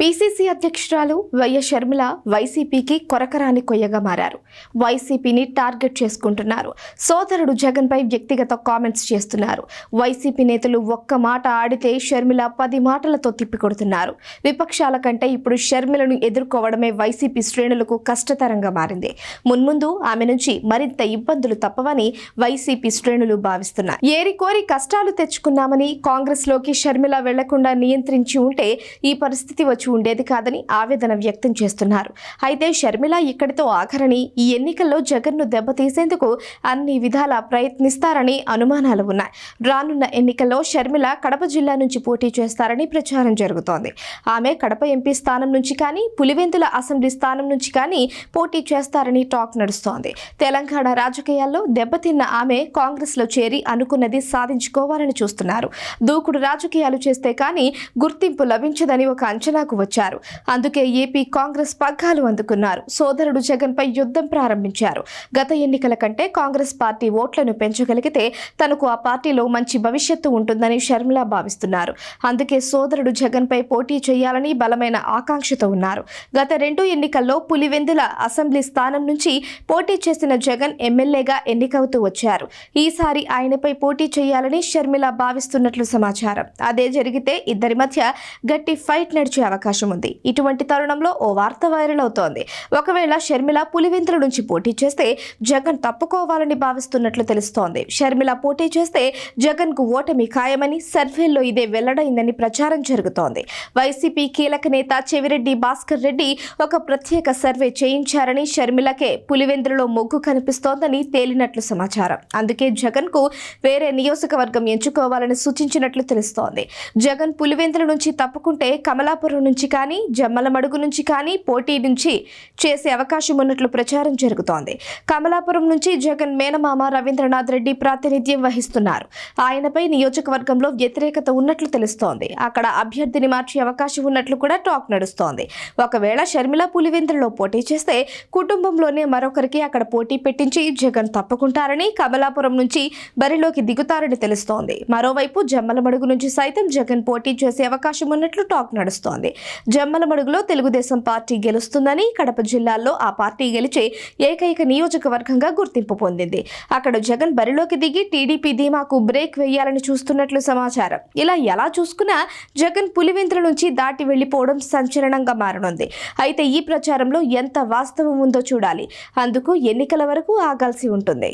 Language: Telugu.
పీసీసీ అధ్యక్షురాలు వైఎస్ షర్మిల వైసీపీకి కొరకరాని కొయ్యగా మారారు. వైసీపీని టార్గెట్ చేసుకుంటున్నారు. సోదరుడు జగన్పై వ్యక్తిగత కామెంట్స్ చేస్తున్నారు. వైసీపీ నేతలు ఒక్క మాట ఆడితే షర్మిల పది మాటలతో తిప్పికొడుతున్నారు. విపక్షాల కంటే ఇప్పుడు షర్మిలను ఎదుర్కోవడమే వైసీపీ శ్రేణులకు కష్టతరంగా మారింది. మున్ముందు ఆమె నుంచి మరింత ఇబ్బందులు తప్పవని వైసీపీ శ్రేణులు భావిస్తున్నారు ఏరి కోరి కష్టాలు తెచ్చుకున్నామని కాంగ్రెస్లోకి షర్మిల వెళ్ళకుండా నియంత్రించి ఉంటే ఈ పరిస్థితి వచ్చి ఉండేది కాదని ఆవేదన వ్యక్తం చేస్తున్నారు. అయితే షర్మిల ఇక్కడితో ఆఖరని ఈ ఎన్నికల్లో జగన్ను దెబ్బతీసేందుకు అన్ని విధాల ప్రయత్నిస్తారని అనుమానాలు ఉన్నాయి. రానున్న ఎన్నికల్లో షర్మిల కడప జిల్లా నుంచి పోటీ చేస్తారని ప్రచారం జరుగుతోంది. ఆమె కడప ఎంపీ స్థానం నుంచి కానీ పులివెందుల అసెంబ్లీ స్థానం నుంచి కానీ పోటీ చేస్తారని టాక్ నడుస్తోంది. తెలంగాణ రాజకీయాల్లో దెబ్బతిన్న ఆమె కాంగ్రెస్లో చేరి అనుకున్నది సాధించుకోవాలని చూస్తున్నారు. దూకుడు రాజకీయాలు చేస్తే కానీ గుర్తింపు లభించదని ఒక అంచనాకు వచ్చారు. అందుకే ఏపీ కాంగ్రెస్ పగ్గాలు అందుకున్నారు. సోదరుడు జగన్పై యుద్ధం ప్రారంభించారు. గత ఎన్నికల కంటే కాంగ్రెస్ పార్టీ ఓట్లను పెంచగలిగితే తనకు ఆ పార్టీలో మంచి భవిష్యత్తు ఉంటుందని షర్మిల భావిస్తున్నారు. అందుకే సోదరుడు జగన్పై పోటీ చేయాలని బలమైన ఆకాంక్షతో ఉన్నారు. గత రెండు ఎన్నికల్లో పులివెందుల అసెంబ్లీ స్థానం నుంచి పోటీ చేసిన జగన్ ఎమ్మెల్యేగా ఎన్నికవుతూ వచ్చారు. ఈసారి ఆయనపై పోటీ చేయాలని షర్మిల భావిస్తున్నట్లు సమాచారం. అదే జరిగితే ఇద్దరి మధ్య గట్టి ఫైట్ నడిచే అవకాశం అవకాశం ఉంది. ఇటువంటి తరుణంలో ఓ వార్త వైరల్ అవుతోంది. ఒకవేళ షర్మిల పులివెంతుల నుంచి పోటీ చేస్తే జగన్ తప్పుకోవాలని భావిస్తున్నట్లు తెలుస్తోంది. షర్మిల పోటీ చేస్తే జగన్కు ఓటమి ఖాయమని సర్వేల్లో ఇదే వెల్లడైందని ప్రచారం జరుగుతోంది. వైసీపీ కీలక నేత చెవిరెడ్డి భాస్కర్ రెడ్డి ఒక ప్రత్యేక సర్వే చేయించారని షర్మిలకే పులివెందులలో మొగ్గు కనిపిస్తోందని తేలినట్లు సమాచారం. అందుకే జగన్కు వేరే నియోజకవర్గం ఎంచుకోవాలని సూచించినట్లు తెలుస్తోంది. జగన్ పులివెందుల నుంచి తప్పుకుంటే కమలాపురం నుంచి నుంచి కానీ జమ్మల మడుగు నుంచి కానీ పోటీ నుంచి చేసే అవకాశం ఉన్నట్లు ప్రచారం జరుగుతోంది. కమలాపురం నుంచి జగన్ మేనమామ రవీంద్రనాథ్ రెడ్డి ప్రాతినిధ్యం వహిస్తున్నారు. ఆయనపై నియోజకవర్గంలో వ్యతిరేకత ఉన్నట్లు తెలుస్తోంది. అక్కడ అభ్యర్థిని మార్చే అవకాశం ఉన్నట్లు కూడా టాక్ నడుస్తోంది. ఒకవేళ షర్మిల పులివెందులలో పోటీ చేస్తే కుటుంబంలోనే మరొకరికి అక్కడ పోటీ పెట్టించి జగన్ తప్పుకుంటారని కమలాపురం నుంచి బరిలోకి దిగుతారని తెలుస్తోంది. మరోవైపు జమ్మలమడుగు నుంచి సైతం జగన్ పోటీ చేసే అవకాశం ఉన్నట్లు టాక్ నడుస్తోంది. జమ్మలమడుగులో తెలుగుదేశం పార్టీ గెలుస్తుందని కడప జిల్లాలో ఆ పార్టీ గెలిచే ఏకైక నియోజకవర్గంగా గుర్తింపు పొందింది. అక్కడ జగన్ బరిలోకి దిగి టీడీపీ ధీమాకు బ్రేక్ వేయాలని చూస్తున్నట్లు సమాచారం. ఇలా ఎలా చూసుకున్నా జగన్ పులివెందుల నుంచి దాటి వెళ్ళిపోవడం సంచలనంగా మారనుంది. అయితే ఈ ప్రచారంలో ఎంత వాస్తవం ఉందో చూడాలి. అందుకు ఎన్నికల వరకు ఆగాల్సి ఉంటుంది.